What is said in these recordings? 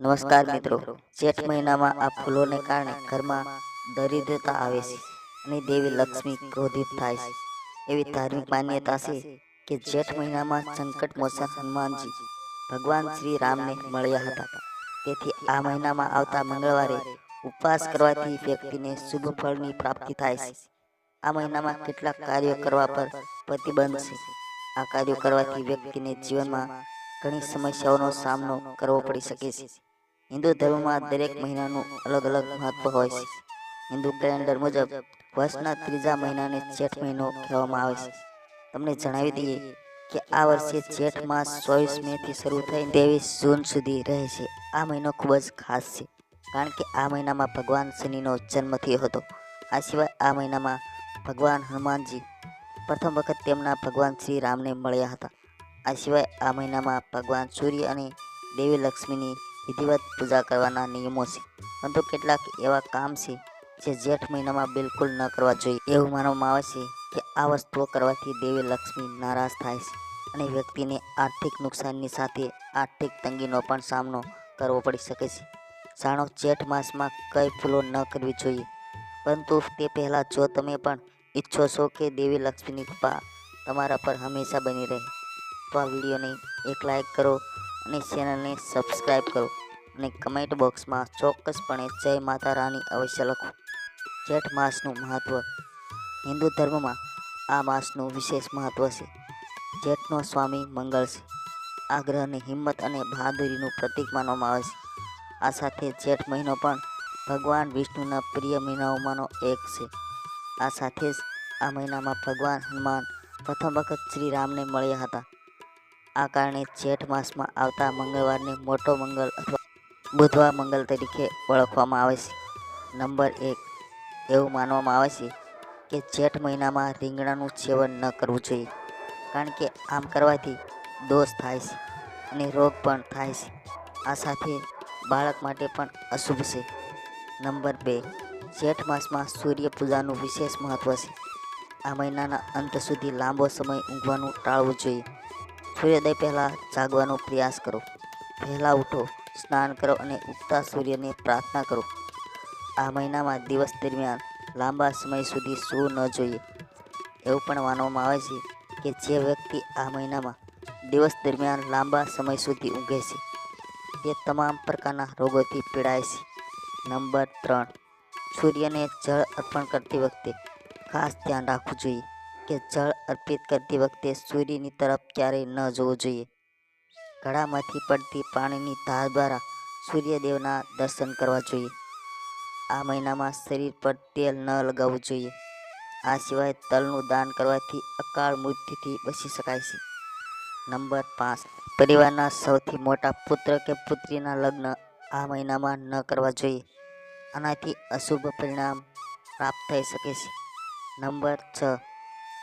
નમસ્કાર મિત્રો. જેઠ મહિનામાં આ ફૂલોને કારણે ઘરમાં દરિદ્રતા આવે છે અને દેવી લક્ષ્મી ક્રોધિત થાય છે. એવી ધાર્મિક માન્યતા છે કે જેઠ મહિનામાં સંકટ મોચન હનુમાનજી ભગવાન શ્રી રામને મળ્યા હતા. તેથી આ મહિનામાં આવતા મંગળવારે ઉપવાસ કરવાથી વ્યક્તિને શુભ ફળની પ્રાપ્તિ થાય છે. આ મહિનામાં કેટલાક કાર્યો કરવા પર પ્રતિબંધ છે. આ કાર્યો કરવાથી વ્યક્તિને જીવનમાં ઘણી સમસ્યાઓનો સામનો કરવો પડી શકે છે હિન્દુ ધર્મમાં દરેક મહિનાનું અલગ અલગ મહત્વ હોય છે. હિન્દુ કેલેન્ડર મુજબ વર્ષના ત્રીજા મહિનાને જેઠ મહિનો કહેવામાં આવે છે. તમને જણાવી દઈએ કે આ વર્ષે જેઠ માસ ચોવીસ મે થી શરૂ થઈ ત્રેવીસ જૂન સુધી રહે છે. આ મહિનો ખૂબ જ ખાસ છે, કારણ કે આ મહિનામાં ભગવાન શનિનો જન્મ થયો હતો. આ સિવાય આ મહિનામાં ભગવાન હનુમાનજી પ્રથમ વખત તેમના ભગવાન શ્રી રામને મળ્યા હતા. આ સિવાય આ મહિનામાં ભગવાન સૂર્ય અને દેવી લક્ષ્મીની વિધિવત પૂજા કરવાના નિયમો છે. પરંતુ કેટલાક એવા કામ છે જે જેઠ મહિનામાં બિલકુલ ન કરવા જોઈએ. એવું માનવામાં આવે છે કે આ વસ્તુઓ કરવાથી દેવી લક્ષ્મી નારાજ થાય છે અને વ્યક્તિને આર્થિક નુકસાનની સાથે આર્થિક તંગીનો પણ સામનો કરવો પડી શકે છે. જાણો, જેઠ માસમાં કઈ ફૂલો ન કરવી જોઈએ. પરંતુ તે પહેલાં જો તમે પણ ઈચ્છો છો કે દેવી લક્ષ્મીની કૃપા તમારા પર હંમેશા બની રહે, તો આ વિડીયોને એક લાઈક કરો અને ચેનલને સબસ્ક્રાઈબ કરો અને કમેન્ટ બોક્સમાં ચોક્કસપણે જય માતા રાની અવશ્ય લખો. જેઠ માસનું મહત્ત્વ હિન્દુ ધર્મમાં આ માસનું વિશેષ મહત્ત્વ છે. જેઠનો સ્વામી મંગળ છે. આ ગ્રહને હિંમત અને બહાદુરીનું પ્રતીક માનવામાં આવે છે. આ સાથે જેઠ મહિનો પણ ભગવાન વિષ્ણુના પ્રિય મહિનાઓમાંનો એક છે. આ સાથે જ આ મહિનામાં ભગવાન હનુમાન પ્રથમ વખત શ્રી રામને મળ્યા હતા. આ કારણે જેઠ માસમાં આવતા મંગળવારને મોટો મંગળ અથવા બુધવાર મંગળ તરીકે ઓળખવામાં આવે છે. નંબર એક, એવું માનવામાં આવે છે કે જેઠ મહિનામાં રીંગણાનું સેવન ન કરવું જોઈએ, કારણ કે આમ કરવાથી દોષ થાય છે અને રોગ પણ થાય છે. આ સાથે બાળક માટે પણ અશુભ છે. નંબર બે, જેઠ માસમાં સૂર્ય પૂજાનું વિશેષ મહત્ત્વ છે. આ મહિનાના અંત સુધી લાંબો સમય ઊંઘવાનું ટાળવું જોઈએ. સૂર્યોદય પહેલાં જાગવાનો પ્રયાસ કરો. પહેલાં ઉઠો, સ્નાન કરો અને ઉગતા સૂર્યને પ્રાર્થના કરો. આ મહિનામાં દિવસ દરમિયાન લાંબા સમય સુધી સૂવું ન જોઈએ. એવું પણ માનવામાં આવે છે કે જે વ્યક્તિ આ મહિનામાં દિવસ દરમિયાન લાંબા સમય સુધી ઊંઘે છે, તે તમામ પ્રકારના રોગોથી પીડાય છે. નંબર ત્રણ. સૂર્યને જળ અર્પણ કરતી વખતે ખાસ ધ્યાન રાખવું જોઈએ. કે જળ અર્પિત કરતી વખતે સૂર્યની તરફ ક્યારેય ન જોવું જોઈએ. ઘડામાંથી પડતી પાણીની ધાર દ્વારા સૂર્યદેવના દર્શન કરવા જોઈએ. આ મહિનામાં શરીર પર તેલ ન લગાવવું જોઈએ. આ સિવાય તલનું દાન કરવાથી અકાળ મૃત્યુથી બચી શકાય છે. નંબર પાંચ. પરિવારના સૌથી મોટા પુત્ર કે પુત્રીના લગ્ન આ મહિનામાં ન કરવા જોઈએ. આનાથી અશુભ પરિણામ પ્રાપ્ત થઈ શકે છે. નંબર છ.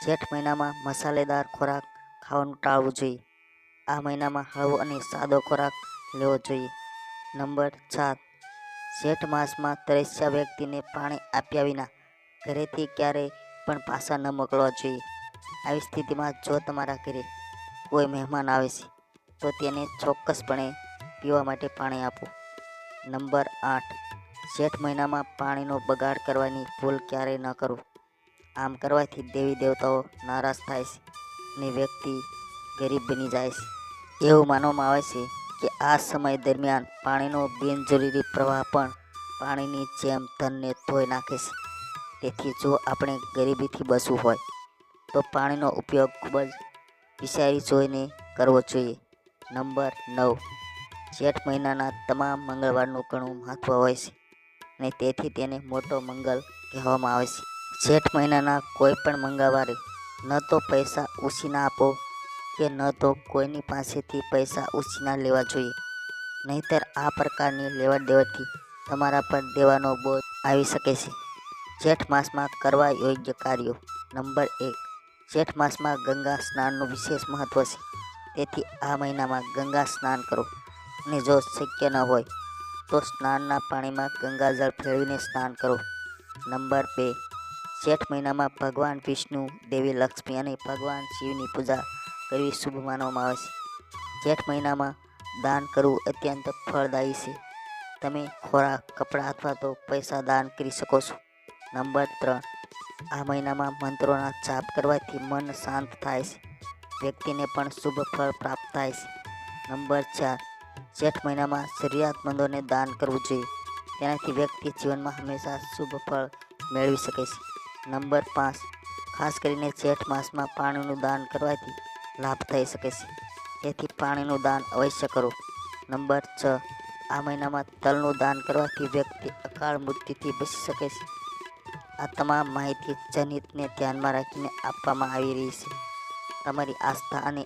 જેઠ મહિનામાં મસાલેદાર ખોરાક ખાવાનું ટાળવું જોઈએ. આ મહિનામાં હળવો અને સાદો ખોરાક લેવો જોઈએ. નંબર સાત. જેઠ માસમાં તરસ્યા વ્યક્તિને પાણી આપ્યા વિના ઘરેથી ક્યારેય પણ પાછા ન મોકલવા જોઈએ. આવી સ્થિતિમાં જો તમારા ઘરે કોઈ મહેમાન આવે છે, તો તેને ચોક્કસપણે પીવા માટે પાણી આપો. નંબર આઠ. જેઠ મહિનામાં પાણીનો બગાડ કરવાની ભૂલ ક્યારેય ન કરો. આમ કરવાથી દેવી દેવતાઓ નારાજ થાય છે અને વ્યક્તિ ગરીબ બની જાય છે. એવું માનવામાં આવે છે કે આ સમય દરમિયાન પાણીનો બિનજરૂરી પ્રવાહ પણ પાણીની જેમ ધનને ધોઈ નાખે છે. તેથી જો આપણે ગરીબીથી બચવું હોય, તો પાણીનો ઉપયોગ ખૂબ જ વિચારી જોઈને કરવો જોઈએ. નંબર નવ. જેઠ મહિનાના તમામ મંગળવારનું ઘણું મહત્ત્વ હોય છે અને તેથી તેને મોટો મંગળ કહેવામાં આવે છે. જેઠ મહિનાના કોઈ પણ મંગળવારે ન તો પૈસા ઉછીના આપો કે ન તો કોઈની પાસેથી પૈસા ઉછીના લેવા જોઈએ. નહીંતર આ પ્રકારની લેવડ દેવડથી તમારા પર દેવાનો બોજ આવી શકે છે. જેઠ માસમાં કરવા યોગ્ય કાર્યો. નંબર એક. જેઠ માસમાં ગંગા સ્નાનનું વિશેષ મહત્ત્વ છે. તેથી આ મહિનામાં ગંગા સ્નાન કરો. અને જો શક્ય ન હોય, તો સ્નાનના પાણીમાં ગંગાજળ ફેરવીને સ્નાન કરો. નંબર બે. જેઠ મહિનામાં ભગવાન વિષ્ણુ, દેવી લક્ષ્મી અને ભગવાન શિવની પૂજા કરવી શુભ માનવામાં આવે છે. જેઠ મહિનામાં દાન કરવું અત્યંત ફળદાયી છે. તમે ખોરાક, કપડાં અથવા તો પૈસા દાન કરી શકો છો. નંબર ત્રણ. આ મહિનામાં મંત્રોના જાપ કરવાથી મન શાંત થાય છે. વ્યક્તિને પણ શુભ ફળ પ્રાપ્ત થાય છે. નંબર ચાર. જેઠ મહિનામાં જરૂરિયાતમંદોને દાન કરવું જોઈએ. તેનાથી વ્યક્તિ જીવનમાં હંમેશા શુભ ફળ મેળવી શકે છે. નંબર પાંચ. ખાસ કરીને જેઠ માસમાં પાણીનું દાન કરવાથી લાભ થઈ શકે છે. તેથી પાણીનું દાન અવશ્ય કરો. નંબર છ. આ મહિનામાં તલનું દાન કરવાથી વ્યક્તિ અકાળ મૃત્યુથી બચી શકે છે. આ તમામ માહિતી જનહિતને ધ્યાનમાં રાખીને આપવામાં આવી રહી છે. તમારી આસ્થા અને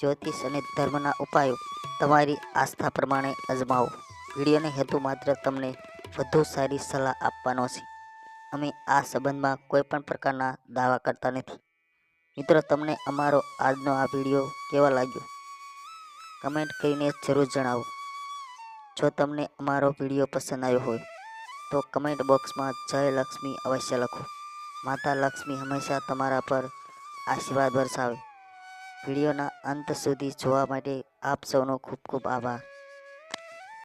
જ્યોતિષ અને ધર્મના ઉપાયો તમારી આસ્થા પ્રમાણે અજમાવો. વિડીયોનો હેતુ માત્ર તમને વધુ સારી સલાહ આપવાનો છે. અમે આ સંબંધમાં કોઈ પણ પ્રકારના દાવા કરતા નથી. મિત્રો, તમને અમારો આજનો આ વીડિયો કેવો લાગ્યો? કમેન્ટ કરીને જરૂર જણાવો. જો તમને અમારો વીડિયો પસંદ આવ્યો હોય, તો કમેન્ટ બોક્સમાં જય લક્ષ્મી અવશ્ય લખો. માતા લક્ષ્મી હંમેશા તમારા પર આશીર્વાદ વરસાવે. વિડીયોના અંત સુધી જોવા માટે આપ સૌનો ખૂબ ખૂબ આભાર.